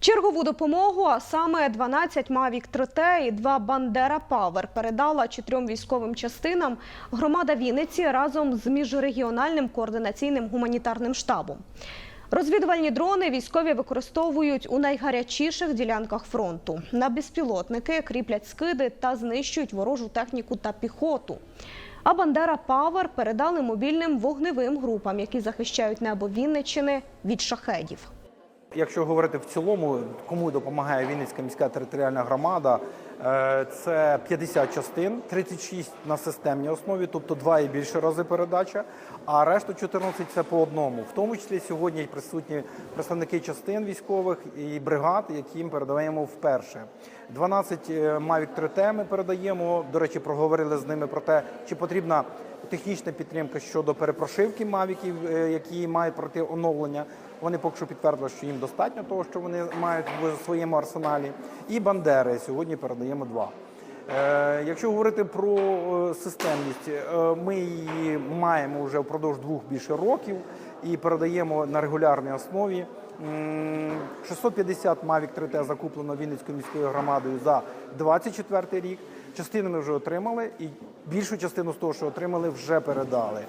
Чергову допомогу, а саме 12 Mavic 3T і 2 Bandera Power передала чотирьом військовим частинам громада Вінниці разом з міжрегіональним координаційним гуманітарним штабом. Розвідувальні дрони військові використовують у найгарячіших ділянках фронту. На безпілотники кріплять скиди та знищують ворожу техніку та піхоту. А Бандера Павер передали мобільним вогневим групам, які захищають небо Вінниччини від шахедів. Якщо говорити в цілому, кому допомагає Вінницька міська територіальна громада, е, це 50 частин, 36 на системній основі, тобто два і більше рази передача, а решту 14 це по одному. В тому числі сьогодні присутні представники частин військових і бригад, яким передаємо вперше. 12 Mavic 3T ми передаємо. До речі, проговорили з ними про те, чи потрібна технічна підтримка щодо перепрошивки мавіків, е, які мають пройти оновлення. Вони поки що підтвердили, що їм достатньо того, що вони мають в своєму арсеналі. І бандери сьогодні передаємо два. Е, Якщо говорити про е, системність, ми її маємо вже впродовж двох більше років і передаємо на регулярній основі. М, 650 Mavic 3T закуплено Вінницькою міською громадою за 24 рік. Частину ми вже отримали, і більшу частину з того, що отримали, вже передали.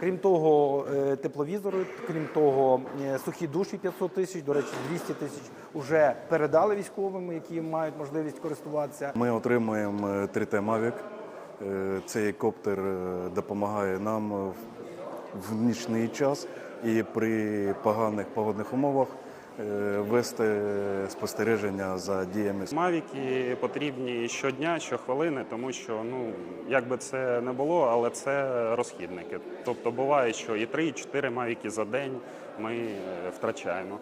Крім того, е, тепловізори, крім того, е, сухі душі 500 тисяч, до речі, 200 тисяч вже передали військовим, які мають можливість користуватися. Ми отримуємо е, 3T Mavic. Е, Цей коптер допомагає нам в- нічний час і при поганих погодних умовах вести спостереження за діями Мавіки потрібні щодня, щохвилини, тому що ну як би це не було, але це розхідники. Тобто буває, що і 3, і 4 мавіки за день ми е, втрачаємо.